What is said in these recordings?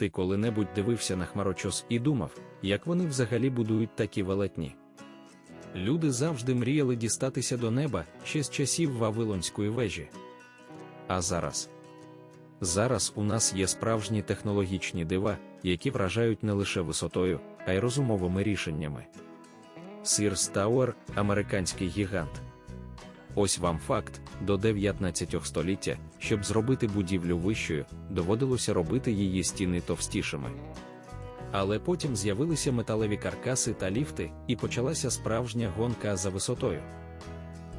Ти коли-небудь дивився на хмарочос і думав, як вони взагалі будують такі велетні. Люди завжди мріяли дістатися до неба ще з часів Вавилонської вежі. А зараз? Зараз у нас є справжні технологічні дива, які вражають не лише висотою, а й розумовими рішеннями. Sears Tower – американський гігант. Ось вам факт: до 19 століття, щоб зробити будівлю вищою, доводилося робити її стіни товстішими. Але потім з'явилися металеві каркаси та ліфти, і почалася справжня гонка за висотою.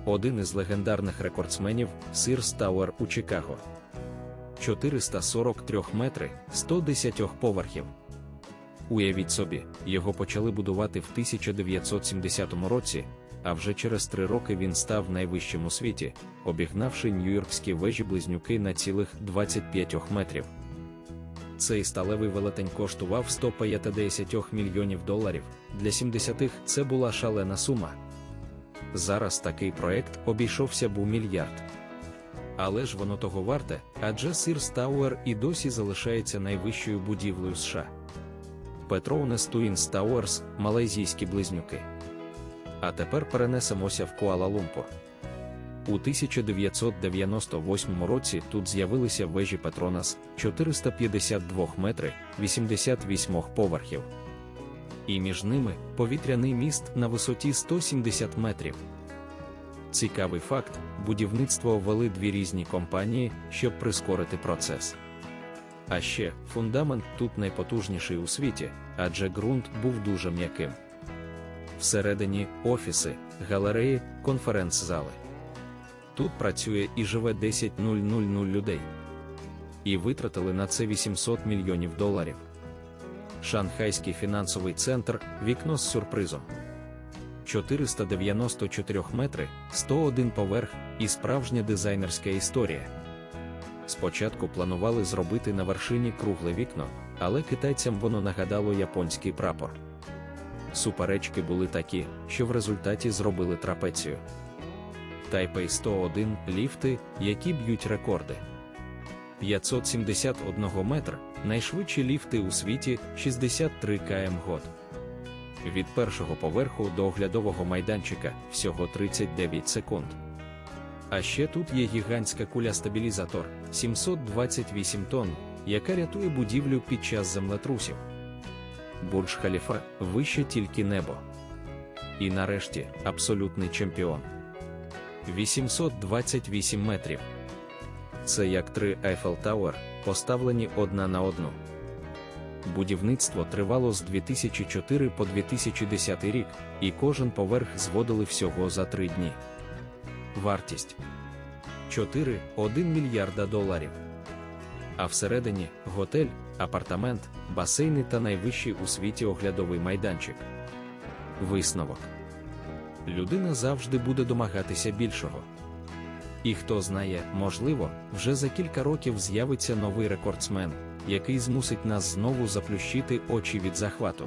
Один із легендарних рекордсменів Sears Tower у Чикаго. 443 метри 110 поверхів. Уявіть собі, його почали будувати в 1970 році, а вже через три роки він став найвищим у світі, обігнавши нью-йоркські вежі-близнюки на цілих 25 метрів. Цей сталевий велетень коштував 150 мільйонів доларів. Для 70-х це була шалена сума. Зараз такий проект обійшовся б у мільярд. Але ж воно того варте, адже Sears Tower і досі залишається найвищою будівлею США. Petronas Twin Towers – малайзійські близнюки. А тепер перенесемося в Куала-Лумпур. У 1998 році тут з'явилися вежі Петронас 452 метри 88 поверхів. І між ними повітряний міст на висоті 170 метрів. Цікавий факт: будівництво ввели дві різні компанії, щоб прискорити процес. А ще фундамент тут найпотужніший у світі, адже ґрунт був дуже м'яким. Всередині офіси, галереї, конференц-зали. Тут працює і живе 10 000 людей. І витратили на це 800 мільйонів доларів. Шанхайський фінансовий центр вікно з сюрпризом. 494 метри, 101 поверх і справжня дизайнерська історія. Спочатку планували зробити на вершині кругле вікно, але китайцям воно нагадало японський прапор. Суперечки були такі, що в результаті зробили трапецію. Тайпей 101 ліфти, які б'ють рекорди. 571 метр найшвидші ліфти у світі 63 км год. Від першого поверху до оглядового майданчика всього 39 секунд. А ще тут є гігантська куля-стабілізатор 728 тонн, яка рятує будівлю під час землетрусів. Бурдж Халіфа вище тільки небо. І нарешті абсолютний чемпіон. 828 метрів. Це як три Eiffel Tower, поставлені одна на одну. Будівництво тривало з 2004 по 2010 рік, і кожен поверх зводили всього за три дні. Вартість 4,1 мільярда доларів. А всередині готель, апартамент, басейни та найвищий у світі оглядовий майданчик. Висновок. Людина завжди буде домагатися більшого. І хто знає, можливо, вже за кілька років з'явиться новий рекордсмен, який змусить нас знову заплющити очі від захвату.